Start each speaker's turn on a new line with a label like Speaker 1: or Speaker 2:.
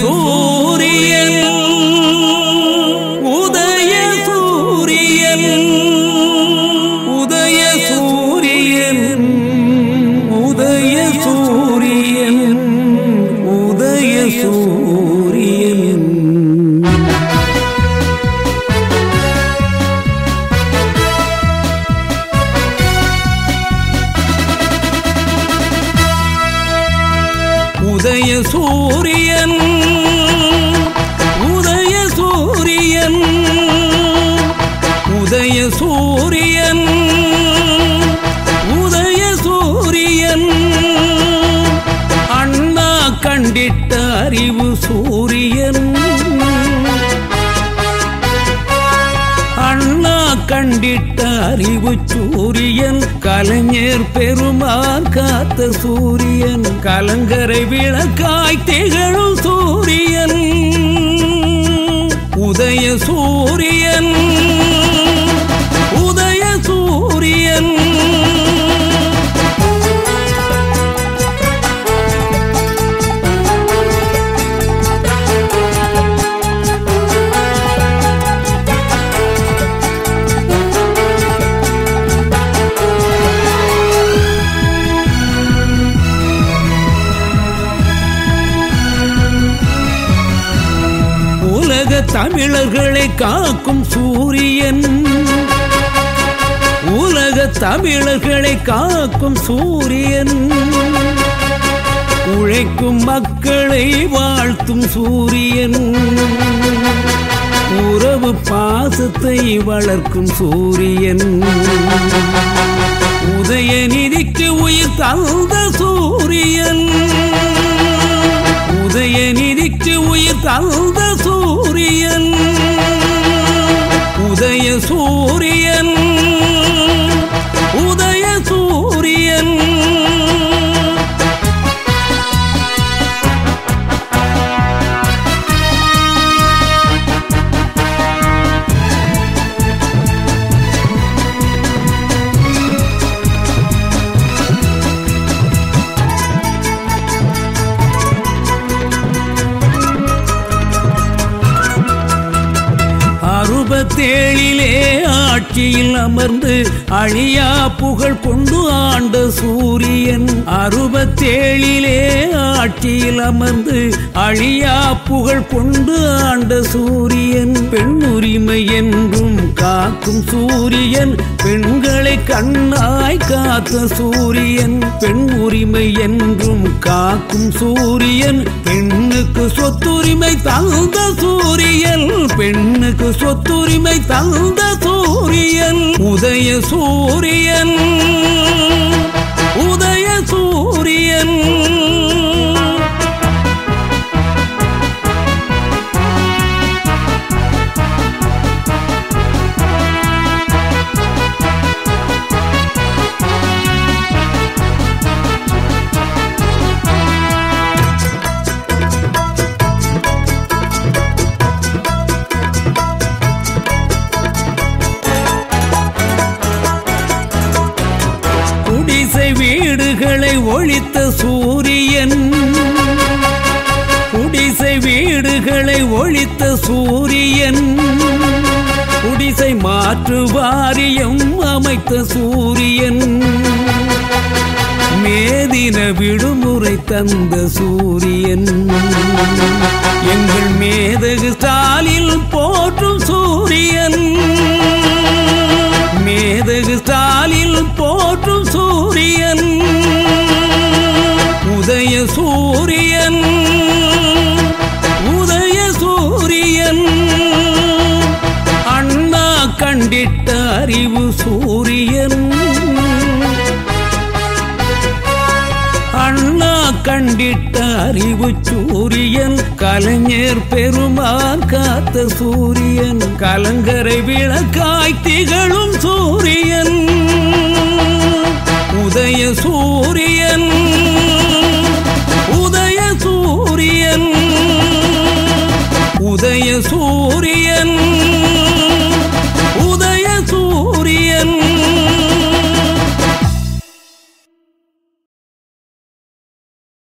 Speaker 1: Oh. உதய சூரியன் உதய சூரியன் உதய சூரியன் உதய சூரியன். அண்ணா கண்டிட்ட அறிவு சூரியன். அறிவு சூரியன் கலைஞர் பெருமான் காத்த சூரியன் கலங்கரை விளக்காய் திகழும் சூரியன். தமிழர்களை காக்கும் சூரியன். உலக தமிழர்களை காக்கும் சூரியன். உழைக்கும் மக்களை வாழ்த்தும் சூரியன். உறவு பாசத்தை வளர்க்கும் சூரியன். உதயநிதிக்கு உயிர் தந்த சூரியன். தேளிலே ஆட்சியில் அமர்ந்து அழியா புகழ் கொண்டு ஆண்ட சூரியன் அறுபத்தேழிலே ஆட்சியில் அமர்ந்து அழியா புகழ் கொண்டு ஆண்ட சூரியன் பெண் உரிமை என்றும் காக்கும் சூரியன் பெண்களை கண்ணாய் காத்த சூரியன் பெண் உரிமை என்றும் காக்கும் சூரியன் பெண்ணுக்கு சொத்துரிமை தந்த சூரியன் பெண்ணுக்கு சொத்துரிமை தந்த சூரியன் சூரியன் உதய சூரியன் உதய சூரியன். உதித்த சூரியன் குடிசை வீடுகளை ஒழித்த சூரியன் குடிசை மாற்று வாரியம் அமைத்த சூரியன் மேதின விடுமுறை தந்த சூரியன். எங்கள் மேதகு கண்டிட்ட அறிவு சூரியன். அண்ணா கண்டிட்ட அறிவு சூரியன். கலைஞர் பெருமான் காத்த சூரியன். கலங்கரை விளக்காய் திகழும் சூரியன். உதய சூரியன்